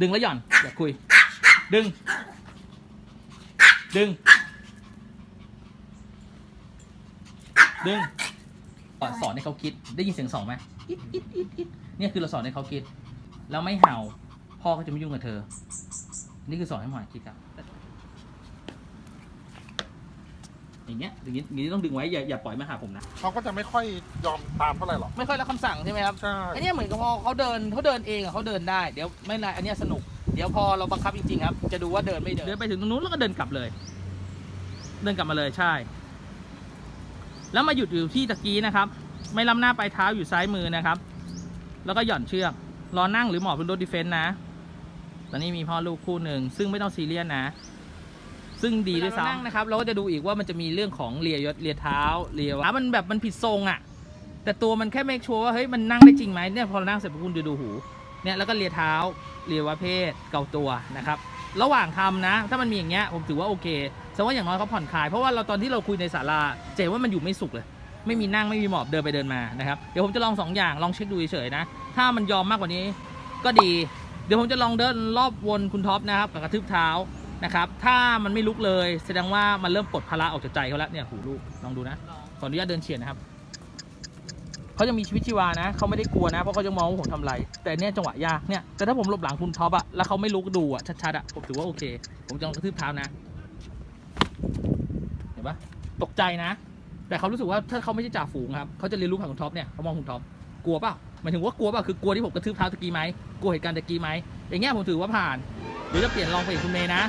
ดึงแล้วหย่อน อย่าคุย ดึง ดึง ดึงสอนสอนให้เขาคิด ได้ยินเสียงสองไหมอิดอิดอิดอิดเนี่ยคือเราสอนให้เขาคิด แล้วไม่เห่า พ่อก็จะไม่ยุ่งกับเธอ นี่คือสอนให้หมาคิดครับ อย่างเงี้ยอย่างนี้อย่างนี้ต้องดึงไว้อย่าอย่าปล่อยมาหาผมนะ เขาก็จะไม่ค่อยยอมตามเท่าไหร่หรอก ไม่ค่อยรับคำสั่งใช่ไหมครับ ใช่ อันเนี้ยเหมือนกับพอเขาเดินเขาเดินเองอะเขาเดินได้เดี๋ยวไม่เป็นไรอันเนี้ยสนุกเดี๋ยวพอเราบังคับจริงๆครับ จะดูว่าเดินไม่เดิน เดินไปถึงตรงนู้นแล้วก็เดินกลับเลย เดินกลับมาเลยใช่ แล้วมาหยุดอยู่ที่ตะกี้นะครับ ไม่ล้ำหน้าปลายเท้าอยู่ซ้ายมือนะครับ แล้วก็หย่อนเชือกรอนั่งหรือหมอบเป็นรถดีเฟนต์นะ ตอนนี้มีพ่อลูกคู่หนึ่งซึ่งไม่ต้องซีเรียสนะ ซึ่งดีด้วยซ้ำนั่งนะครับเราก็จะดูอีกว่ามันจะมีเรื่องของเลียยศเลียเท้าเลียขามันแบบมันผิดทรงอะ แต่ตัวมันแค่เมคชัวร์ว่าเฮ้ยมันนั่งได้จริงไหมเนี่ยพอเรานั่งเสร็จปุ๊บคุณจะดูหูเนี่ยแล้วก็เลียเท้าเลียวะเพศเกาตัวนะครับระหว่างทำนะ ถ้ามันมีอย่างเงี้ยผมถือว่าโอเคแสดงว่าอย่างน้อยเขาผ่อนคลายเพราะว่าเราตอนที่เราคุยในศาลาจะเห็นว่ามันอยู่ไม่สุขเลย ไม่มีนั่งไม่มีหมอบเดินไปเดินมานะครับเดี๋ยวผมจะลองสองอย่างลองเช็คดูเฉยๆนะถ้ามันยอมมากกว่านี้ก็ดี เดี๋ยวผมจะลองเดินรอบวนคุณท็อปนะครับกับกระทืบเท้า นะครับ ถ้ามันไม่ลุกเลย แสดงว่ามันเริ่มปลดภาระออกจากใจเขาแล้วเนี่ยหูลูกลองดูนะขออนุญาตเดินเฉียดนะครับเขายังมีชีวิตชีวานะเขาไม่ได้กลัวนะเพราะเขาจะมองว่าผมทำไร แต่เนี่ยจังหวะยากเนี่ยแต่ถ้าผมหลบหลังคุณท็อปอะแล้วเขาไม่ลุกดูอะชัดๆอะผมถือว่าโอเค ผมจะลองกระทืบเท้านะเห็นปะตกใจนะ แต่เขารู้สึกว่าถ้าเขาไม่ใช่จ่าฝูงครับเขาจะเรียนรู้ผ่านคุณท็อปเนี่ยเขามองคุณท็อปกลัวเปล่าหมายถึงว่ากลัวเปล่าคือกลัวที่ผมกระทืบเท้าตะกี้ไหมกลัวเหตุการณ์ตะกี้ไหมอย่างเงี้ยผมถือว่าผ่าน เดี๋ยวจะเปลี่ยนลองไปอีกคุณเมย์นะ